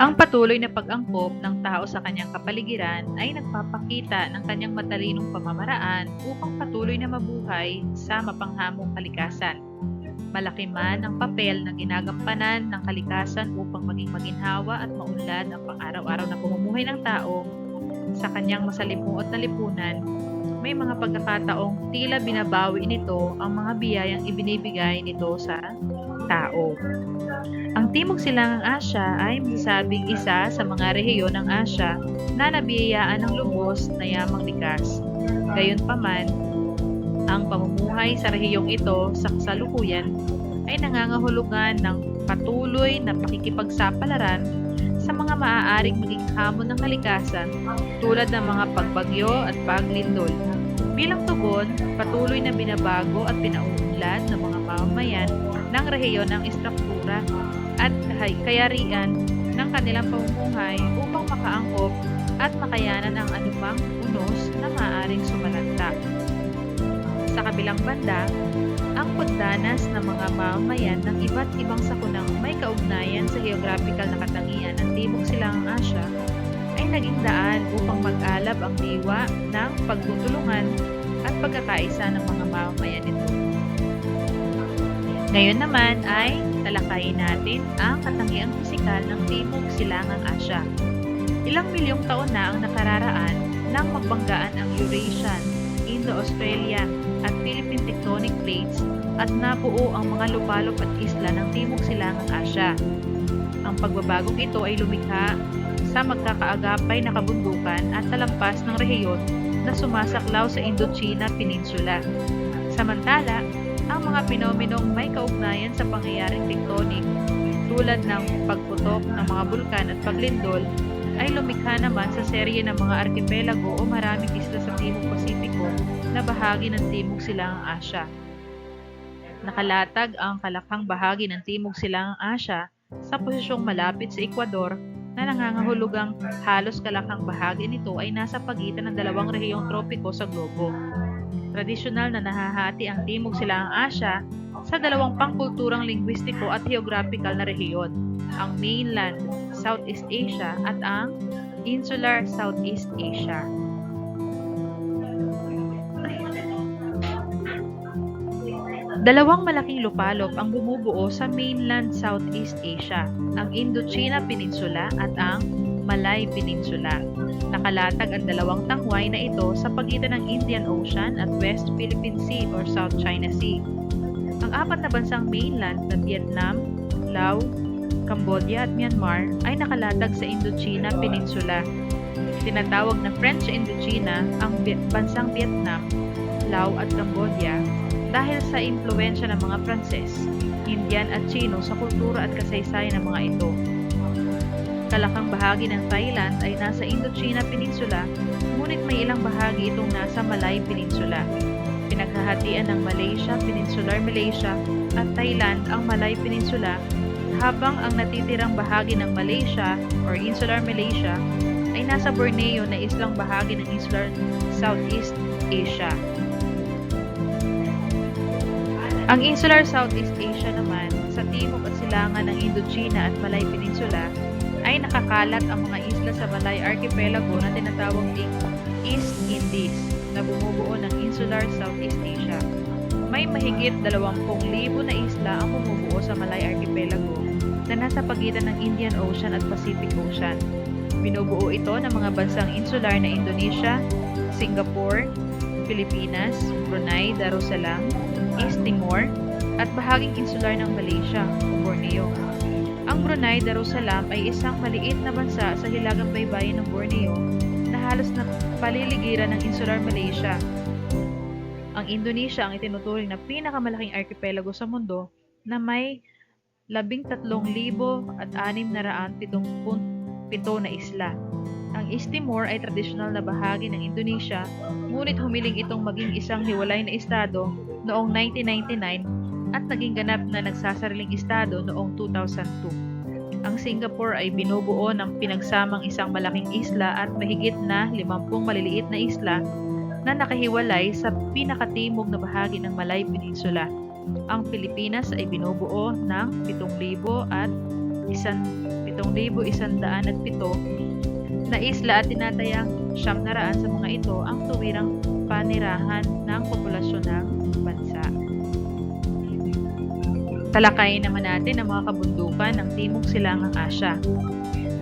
Ang patuloy na pag-angkop ng tao sa kanyang kapaligiran ay nagpapakita ng kanyang matalinong pamamaraan upang patuloy na mabuhay sa mapanghamong kalikasan. Malaki man ang papel na ginagampanan ng kalikasan upang maging maginhawa at maunlad ang pang-araw-araw na pamumuhay ng tao sa kanyang masalimuot na lipunan, may mga pagkakataong tila binabawi nito ang mga biyayang ibinibigay nito sa tao. Ang Timog Silangang Asya ay masasabing isa sa mga rehiyon ng Asya na nabiyayaan ng lubos na yamang likas. Gayunpaman, ang pamumuhay sa rehiyong ito sa kasalukuyan ay nangangahulugan ng patuloy na pakikipagsapalaran sa mga maaaring maging hamon ng kalikasan tulad ng mga pagbagyo at paglindol. Bilang tugon, patuloy na binabago at pinauunlad ng mga mamamayan ng rehiyon ng istruktura at kahay- kayarian ng kanilang pamumuhay upang makaangkop at makayanan ang anumang unos na maaaring sumalanta. Sa kabilang banda, ang pagdanas ng mga mamamayan ng iba't ibang sakunang may kaugnayan sa geographical na katangian ng Timog Silangang Asya ay naging daan upang mag-alab ang diwa ng pagtutulungan at pagkakaisa ng mga mamamayan nito. Ngayon naman ay talakayin natin ang katangiang pisikal ng Timog Silangang Asya. Ilang milyong taon na ang nakararaan nang magbanggaan ang Eurasian, Indo-Australian at Philippine tectonic plates at nabuo ang mga lupalop at isla ng Timog Silangang Asya. Ang pagbabagong ito ay lumikha sa magkakaagapay na kabundukan at talampas ng rehiyon na sumasaklaw sa Indochina Peninsula. Samantala, ang mga pinomenong may kaugnayan sa pangyayaring tektonik tulad ng pagputok ng mga bulkan at paglindol ay lumikha naman sa serye ng mga arkipelago o maraming isla sa Timog Pasipiko na bahagi ng Timog Silangang Asya. Nakalatag ang kalakhang bahagi ng Timog Silangang Asya sa posisyong malapit sa Ecuador na nangangahulugang halos kalakhang bahagi nito ay nasa pagitan ng dalawang rehiyong tropiko sa globo. Tradisyonal na nahahati ang Timog Silangang Asya sa dalawang pangkulturang lingwistiko at geographical na rehiyon, ang mainland Southeast Asia at ang insular Southeast Asia. Dalawang malaking lupalop ang bumubuo sa mainland Southeast Asia, ang Indochina Peninsula at ang Malay Peninsula. Nakalatag ang dalawang tangway na ito sa pagitan ng Indian Ocean at West Philippine Sea or South China Sea. Ang apat na bansang mainland na Vietnam, Laos, Cambodia at Myanmar ay nakalatag sa Indochina Peninsula. Tinatawag na French Indochina ang bansang Vietnam, Laos at Cambodia dahil sa impluensya ng mga Pranses, Indian at Chino sa kultura at kasaysayan ng mga ito. Kalakang bahagi ng Thailand ay nasa Indochina Peninsula, ngunit may ilang bahagi itong nasa Malay Peninsula. Pinaghahatian ng Malaysia, Peninsular Malaysia at Thailand ang Malay Peninsula habang ang natitirang bahagi ng Malaysia or Insular Malaysia ay nasa Borneo na islang bahagi ng Insular Southeast Asia. Ang Insular Southeast Asia naman sa timog at silangan ng Indochina at Malay Peninsula nakakalat ang mga isla sa Malay Archipelago na tinatawag ding East Indies na bumubuo ng Insular Southeast Asia. May mahigit 20,000 na isla ang bumubuo sa Malay Archipelago na nasa pagitan ng Indian Ocean at Pacific Ocean. Binubuo ito ng mga bansang insular na Indonesia, Singapore, Pilipinas, Brunei, Darussalam, East Timor, at bahaging insular ng Malaysia, Borneo. Ang Brunei Darussalam ay isang maliit na bansa sa hilagang baybayin ng Borneo na halos na paliligiran ng insular Malaysia. Ang Indonesia ang itinuturing na pinakamalaking archipelago sa mundo na may 13,677 na isla. Ang East Timor ay tradisyonal na bahagi ng Indonesia, ngunit humiling itong maging isang hiwalay na estado noong 1999 at naging ganap na nagsasariling estado noong 2002. Ang Singapore ay binubuo ng pinagsamang isang malaking isla at mahigit na 50 maliliit na isla na nakahiwalay sa pinakatimog na bahagi ng Malay Peninsula. Ang Pilipinas ay binubuo ng 7,000 at isan, 7,107 na isla at tinatayang siyam na raan sa mga ito ang tuwirang panirahan ng populasyon ng Talakayin naman natin ang mga kabundukan ng Timog Silangang Asya.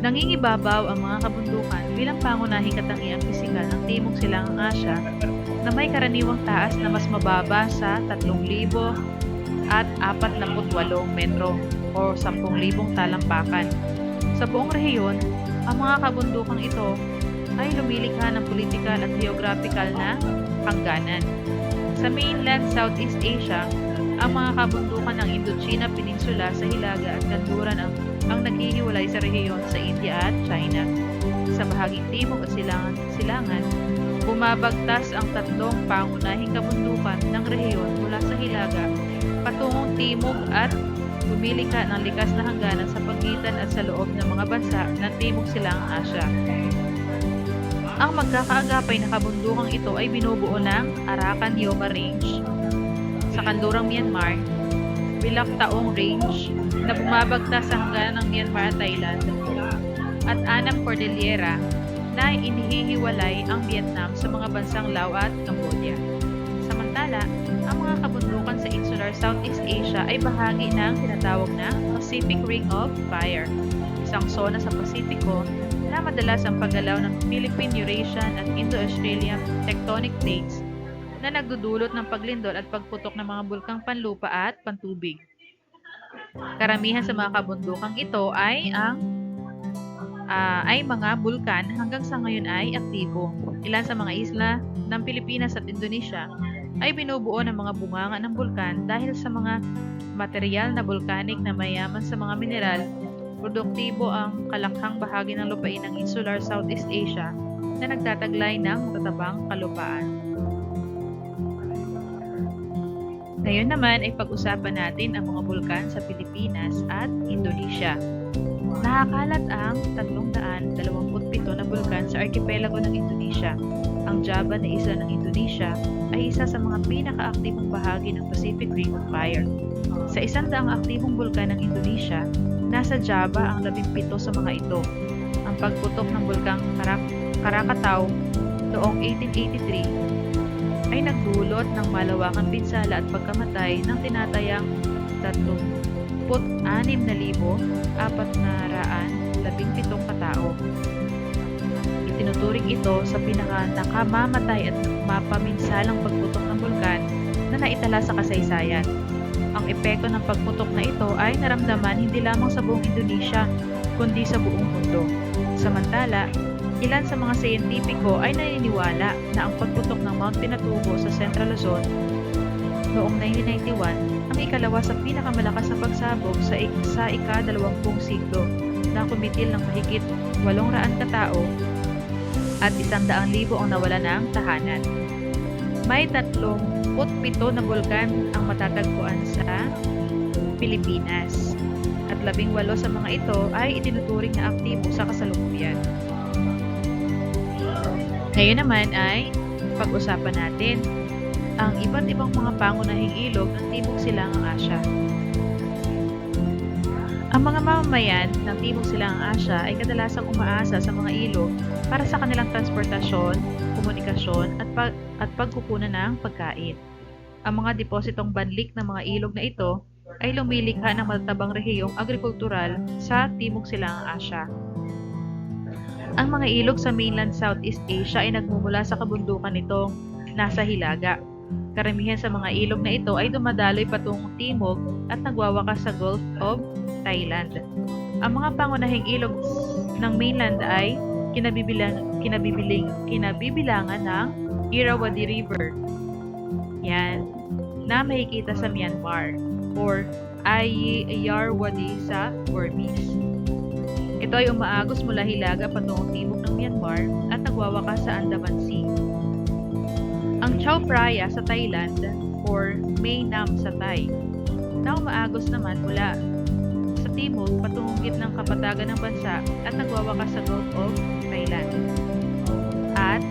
Nangingibabaw ang mga kabundukan bilang pangunahing katangiang pisikal ng Timog Silangang Asya na may karaniwang taas na mas mababa sa 3,000 at 48 metro o 10,000 talampakan. Sa buong rehiyon, ang mga kabundukang ito ay lumilikha ng political at geographical na hangganan. Sa mainland Southeast Asia, ang mga kabundukan ng Indochina Peninsula sa Hilaga at Kanluran ang, ang naghihiwalay sa rehiyon sa India at China. Sa bahaging timog at silangan, silangan bumabagtas ang tatlong pangunahing kabundukan ng rehiyon mula sa Hilaga patungong timog at lumilika ng likas na hangganan sa pagitan at sa loob ng mga bansa ng Timog Silangang Asya. Ang magkakaagapay na kabundukang ito ay binubuo ng Arakan Yoma Range sa kanlurang Myanmar, Bilaktaong Range na bumabagtas sa hangganan ng Myanmar at Thailand, at Anam Cordillera na inihihiwalay ang Vietnam sa mga bansang Laos at Cambodia. Samantala, ang mga kabundukan sa insular Southeast Asia ay bahagi ng tinatawag na Pacific Ring of Fire, isang zona sa Pasipiko na madalas ang paggalaw ng Philippine, Eurasian at Indo-Australian tectonic plates na nagdudulot ng paglindol at pagputok ng mga bulkang panlupa at pantubig. Karamihan sa mga kabundukang ito ay ang ah, ay mga bulkan hanggang sa ngayon ay aktibo. Ilan sa mga isla ng Pilipinas at Indonesia ay binubuo ng mga bunganga ng bulkan dahil sa mga material na volcanic na mayaman sa mga mineral, produktibo ang kalakhang bahagi ng lupain ng insular Southeast Asia na nagtataglay ng matatabang kalupaan. Ngayon naman ay pag-usapan natin ang mga bulkan sa Pilipinas at Indonesia. Nakakalat ang 327 na bulkan sa archipelago ng Indonesia. Ang Java na isla ng Indonesia ay isa sa mga pinakaaktibong bahagi ng Pacific Ring of Fire. Sa isang daang aktibong bulkan ng Indonesia, nasa Java ang 17 sa mga ito. Ang pagputok ng bulkang Karak- Krakatau noong 1883 ay nagdulot ng malawakang pinsala at pagkamatay ng tinatayang 36,417 katao. Itinuturing ito sa pinaka nakamamatay at mapaminsalang pagputok ng bulkan na naitala sa kasaysayan. Ang epekto ng pagputok na ito ay naramdaman hindi lamang sa buong Indonesia, kundi sa buong mundo. Samantala, ilan sa mga siyentipiko ay naniniwala na ang pagputok ng Mount Pinatubo sa Central Luzon noong 1991 ang ikalawa sa pinakamalakas na pagsabog sa, ik- sa ika-dalawampung siglo na kumitil ng mahigit 800 katao at 100,000 ang nawala ng tahanan. May 37 na bulkan ang matatagpuan sa Pilipinas at 18 sa mga ito ay itinuturing na aktibo sa kasalukuyan. Ngayon naman ay pag-usapan natin ang iba't ibang mga pangunahing ilog ng Timog Silangang Asya. Ang mga mamamayan ng Timog Silangang Asya ay kadalasang umaasa sa mga ilog para sa kanilang transportasyon, komunikasyon at, pag at pagkukunan ng pagkain. Ang mga depositong banlik ng mga ilog na ito ay lumilikha ng matatabang rehiyong agrikultural sa Timog Silangang Asya. Ang mga ilog sa mainland Southeast Asia ay nagmumula sa kabundukan nitong nasa Hilaga. Karamihan sa mga ilog na ito ay dumadaloy patungong timog at nagwawakas sa Gulf of Thailand. Ang mga pangunahing ilog ng mainland ay kinabibilang, kinabibiling, kinabibilangan ng Irrawaddy River. Yan, na makikita sa Myanmar or Ayeyarwady sa Burmese. Ito ay umaagos mula Hilaga patungong timog ng Myanmar at nagwawakas sa Andaman Sea. Ang Chao Phraya sa Thailand or Mae Nam sa Thai na umaagos naman mula sa timog patungong gitnang kapatagan ng bansa at nagwawakas sa Gulf of Thailand. At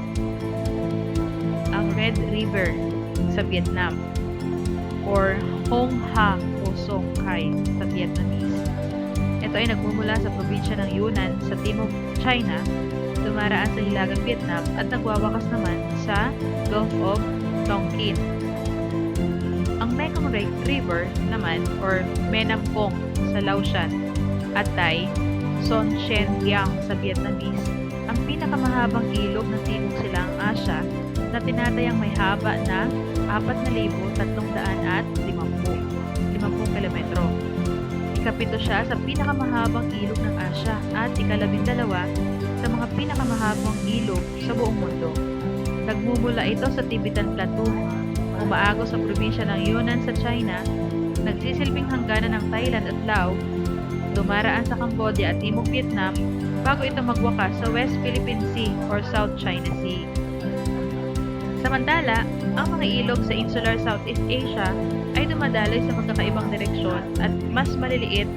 ang Red River sa Vietnam or Hong Ha o Song Khai sa Vietnamese. Ito ay nagmumula sa probinsya ng Yunnan sa timog China, dumaraan sa hilagang Vietnam at nagwawakas naman sa Gulf of Tonkin. Ang Mekong Ri- River naman or Menampong sa Laotian at Thai, Son Shen Yang sa Vietnamese, ang pinakamahabang ilog ng Timog Silang Asya na tinatayang may haba na 4,350 50 Ikapito siya sa pinakamahabang ilog ng Asya at ikalabindalawa sa mga pinakamahabang ilog sa buong mundo. Nagmumula ito sa Tibetan Plateau, umaagos sa probinsya ng Yunnan sa China, nagsisilbing hangganan ng Thailand at Laos, dumaraan sa Cambodia at Timog Vietnam bago ito magwakas sa West Philippine Sea or South China Sea. Samantala, ang mga ilog sa insular Southeast Asia ay dumadaloy sa magkakaibang direksyon at mas maliliit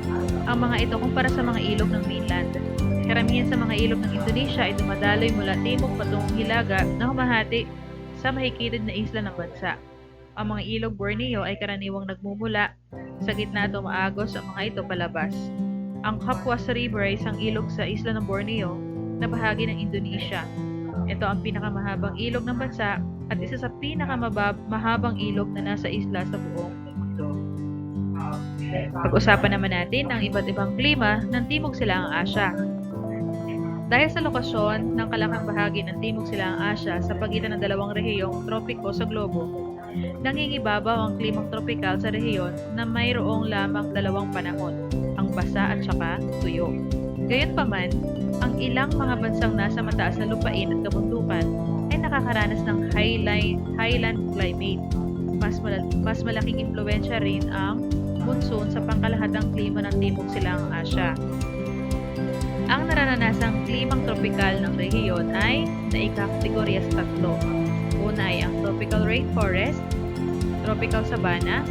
ang mga ito kumpara sa mga ilog ng mainland. Karamihan sa mga ilog ng Indonesia ay dumadaloy mula timog patungong hilaga na humahati sa mahikitid na isla ng bansa. Ang mga ilog Borneo ay karaniwang nagmumula sa gitna at umaagos ang mga ito palabas. Ang Kapuas River ay isang ilog sa isla ng Borneo na bahagi ng Indonesia. Ito ang pinakamahabang ilog ng bansa at isa sa pinakamahabang ilog na nasa isla sa buong mundo. Pag-usapan naman natin ang iba't ibang klima ng Timog Silangang Asya. Dahil sa lokasyon ng kalakang bahagi ng Timog Silangang Asya sa pagitan ng dalawang rehiyong tropiko sa globo, nangingibabaw ang klimang tropikal sa rehiyon na mayroong lamang dalawang panahon, ang basa at saka tuyo. Gayunpaman, ang ilang mga bansang nasa mataas na lupain at kabundukan nakakaranas ng highline, highland climate. Mas, mal- mas malaking impluensya rin ang monsoon sa pangkalahatang klima ng Timog Silangang Asya. Ang nararanasan klimang tropikal ng rehiyon ay naikakategorya sa tatlo. Una ay ang tropical rainforest, tropical savanna,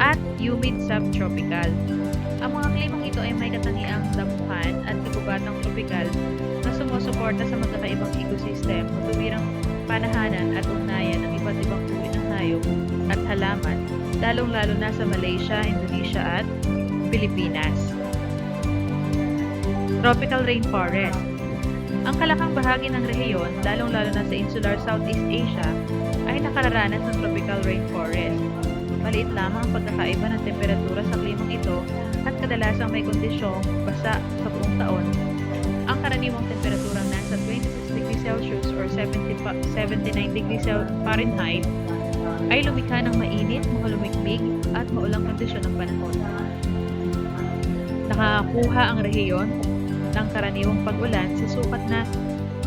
at humid subtropical. Ang mga klimang ito ay may katangiang damuhan at kagubatang tropikal na sumusuporta sa magkakaibang panahanan at ugnayan ng iba't ibang uri ng hayop at halaman, lalong-lalo na sa Malaysia, Indonesia at Pilipinas. Tropical Rainforest Ang kalakang bahagi ng rehiyon, lalong-lalo na sa insular Southeast Asia, ay nakararanas ng tropical rainforest. Maliit lamang ang pagkakaiba ng temperatura sa klimang ito at kadalasang may kondisyong basa sa buong taon. Ang karaniwang temperaturang nasa 26 degrees Celsius 70 pa- 79 degrees Fahrenheit ay lumikha ng mainit, mahalumigmig at maulang kondisyon ng panahon. Nakakuha ang rehiyon ng karaniwang pag-ulan sa sukat na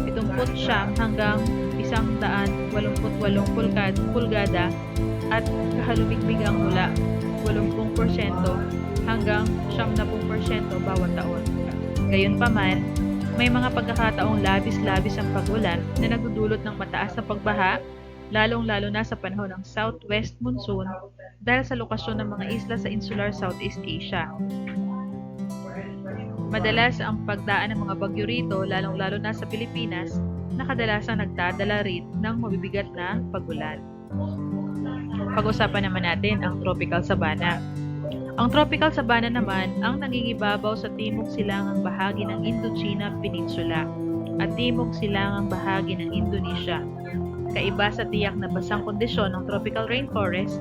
70 hanggang 188 pulgad, pulgada at kahalumigmig ang mula 80% hanggang 70% bawat taon. Gayunpaman, may mga pagkakataong labis-labis ang pag-ulan na nagdudulot ng mataas na pagbaha, lalong-lalo na sa panahon ng southwest monsoon dahil sa lokasyon ng mga isla sa insular Southeast Asia. Madalas ang pagdaan ng mga bagyo rito, lalong-lalo na sa Pilipinas, na kadalasang nagdadala rin ng mabibigat na pagulan. Pag-usapan naman natin ang tropical savanna. Ang tropical savanna naman ang nangingibabaw sa timog silangang bahagi ng Indochina Peninsula at timog silangang bahagi ng Indonesia. Kaiba sa tiyak na basang kondisyon ng tropical rainforest,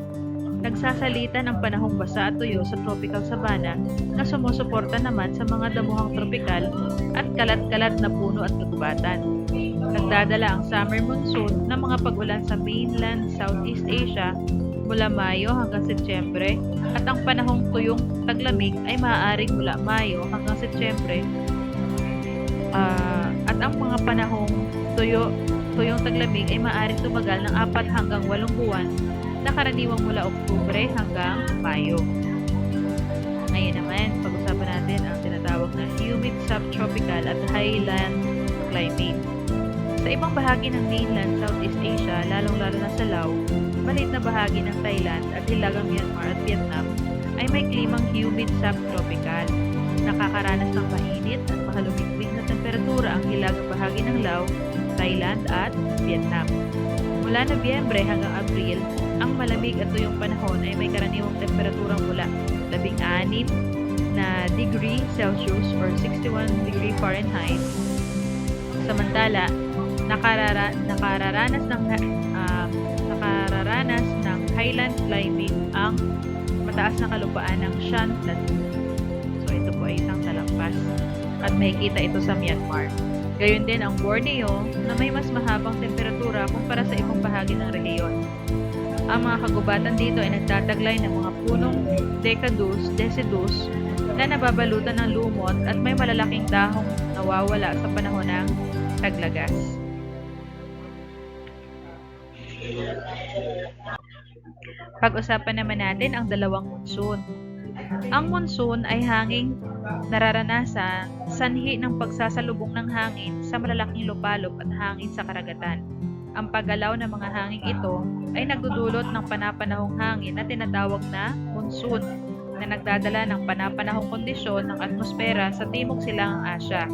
nagsasalita ng panahong basa at tuyo sa tropical savanna na sumusuporta naman sa mga damuhang tropikal at kalat-kalat na puno at kagubatan. Nagdadala ang summer monsoon ng mga pag-ulan sa mainland Southeast Asia mula Mayo hanggang Setyembre at ang panahong tuyong taglamig ay maaaring mula Mayo hanggang Setyembre Ah, at ang mga panahong tuyo tuyong taglamig ay maaaring tumagal ng 4 hanggang 8 buwan na karaniwang mula Oktubre hanggang Mayo. Ngayon naman, pag-usapan natin ang tinatawag na humid subtropical at highland climate. Sa ibang bahagi ng mainland Southeast Asia, lalong-lalo na sa Laos, maliit na bahagi ng Thailand at hilagang Myanmar at Vietnam ay may klimang humid subtropical. Nakakaranas ng mainit at mahalumigmig na temperatura ang hilagang bahagi ng Laos, Thailand at Vietnam. Mula Nobyembre hanggang Abril, ang malamig at tuyong panahon ay may karaniwang temperaturang mula 16 na degree Celsius or 61 degree Fahrenheit. Samantala, nakarara, nakararanas ng nakararanas ng highland climate ang mataas na kalupaan ng Shan Plateau. So ito po ay isang talampas at makikita ito sa Myanmar. Gayon din ang Borneo na may mas mahabang temperatura kumpara sa ibang bahagi ng rehiyon. Ang mga kagubatan dito ay nagtataglay ng mga punong decadus, decidus na nababalutan ng lumot at may malalaking dahong nawawala sa panahon ng taglagas. Pag-usapan naman natin ang dalawang monsoon. Ang monsoon ay hanging nararanasan sanhi ng pagsasalubong ng hangin sa malalaking lupalop at hangin sa karagatan. Ang paggalaw ng mga hangin ito ay nagdudulot ng panapanahong hangin na tinatawag na monsoon na nagdadala ng panapanahong kondisyon ng atmosfera sa timog silangang Asya.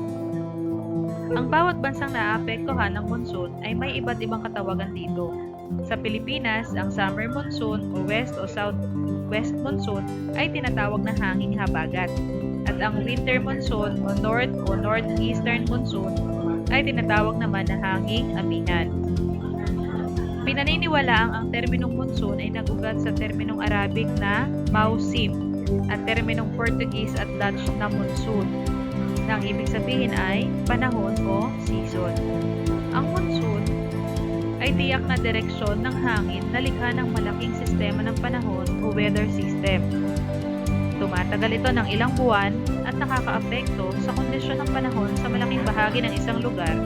Ang bawat bansang naapektuhan ng monsoon ay may iba't ibang katawagan dito. Sa Pilipinas, ang summer monsoon o west o southwest monsoon ay tinatawag na hanging habagat. At ang winter monsoon o north o northeastern monsoon ay tinatawag naman na hanging amihan. Pinaniniwalaang ang terminong monsoon ay nagugat sa terminong Arabic na mausim at terminong Portuguese at Dutch na monsoon na ang ibig sabihin ay panahon o season. Ay tiyak na direksyon ng hangin na likha ng malaking sistema ng panahon o weather system. Tumatagal ito ng ilang buwan at nakakaapekto sa kondisyon ng panahon sa malaking bahagi ng isang lugar.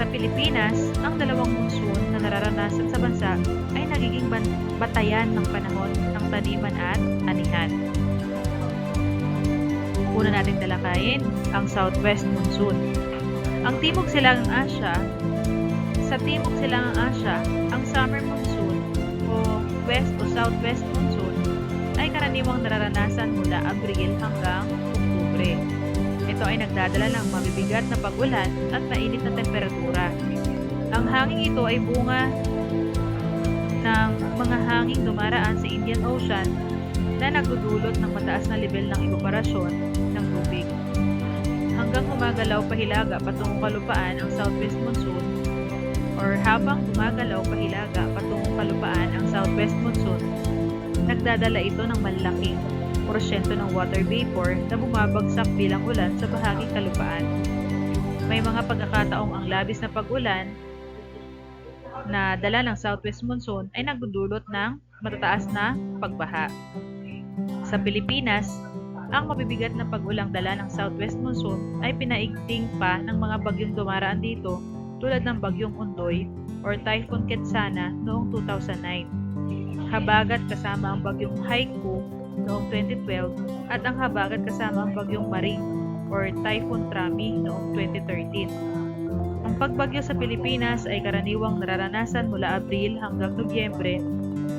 Sa Pilipinas, ang dalawang monsoon na nararanasan sa bansa ay nagiging batayan ng panahon ng taniman at anihan. Una nating talakayin ang Southwest Monsoon. Ang Timog Silangang Asya, sa Timog Silangang Asya, ang Summer Monsoon o West o Southwest Monsoon ay karaniwang nararanasan mula Abril hanggang Oktubre. Ito ay nagdadala ng mabibigat na pag-ulan at mainit na temperatura. Ang hangin ito ay bunga ng mga hanging dumaraan sa Indian Ocean na nagdudulot ng mataas na level ng evaporasyon ng tubig. Hanggang humagalaw pahilaga patungong kalupaan ang southwest monsoon or habang humagalaw pahilaga patungong kalupaan ang southwest monsoon, nagdadala ito ng malaking porsyento ng water vapor na bumabagsak bilang ulan sa bahaging kalupaan. May mga pagkakataong ang labis na pag-ulan na dala ng southwest monsoon ay nagdudulot ng matataas na pagbaha. Sa Pilipinas, ang mabibigat na pag-ulang dala ng southwest monsoon ay pinaigting pa ng mga bagyong dumaraan dito tulad ng bagyong Undoy or Typhoon Ketsana noong 2009. Habagat kasama ang bagyong Haiku noong 2012 at ang habagat kasama ang bagyong Maring or Typhoon Trami noong 2013. Ang pagbagyo sa Pilipinas ay karaniwang nararanasan mula Abril hanggang Nobyembre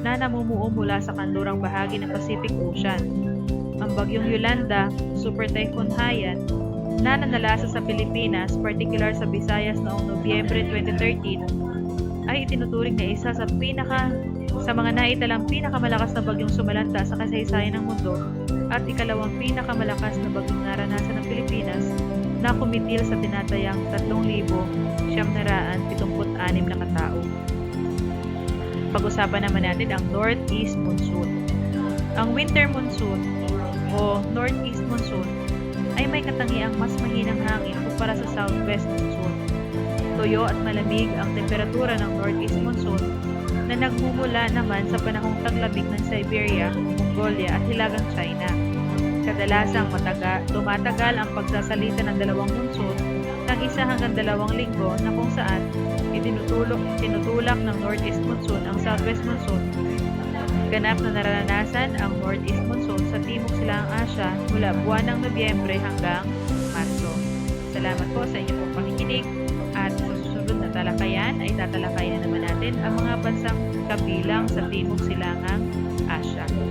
na namumuo mula sa kanlurang bahagi ng Pacific Ocean. Ang bagyong Yolanda, Super Typhoon Haiyan, na nanalasa sa Pilipinas, particular sa Visayas noong Nobyembre 2013, ay itinuturing na isa sa pinaka sa mga naitalang pinakamalakas na bagyong sumalanta sa kasaysayan ng mundo at ikalawang pinakamalakas na bagyong naranasan ng Pilipinas na kumitil sa tinatayang 3,776 na katao. Pag-usapan naman natin ang Northeast Monsoon. Ang Winter Monsoon o Northeast Monsoon ay may katangiang mas mahinang hangin kumpara sa Southwest Monsoon. Tuyo at malamig ang temperatura ng Northeast Monsoon na nagmumula naman sa panahong taglamig ng Siberia, Mongolia at Hilagang China. Kadalasang mataga, tumatagal ang pagsasalita ng dalawang monsoon ng isa hanggang dalawang linggo na kung saan itinutulok, tinutulak ng Northeast Monsoon ang Southwest Monsoon. Ganap na naranasan ang Northeast Monsoon sa Timog Silangang Asya mula buwan ng Nobyembre hanggang Marso. Salamat po sa inyong pong pakikinig at sa susunod na talakayan ay tatalakayan na naman natin ang mga bansang kabilang sa Timog Silangang Asya.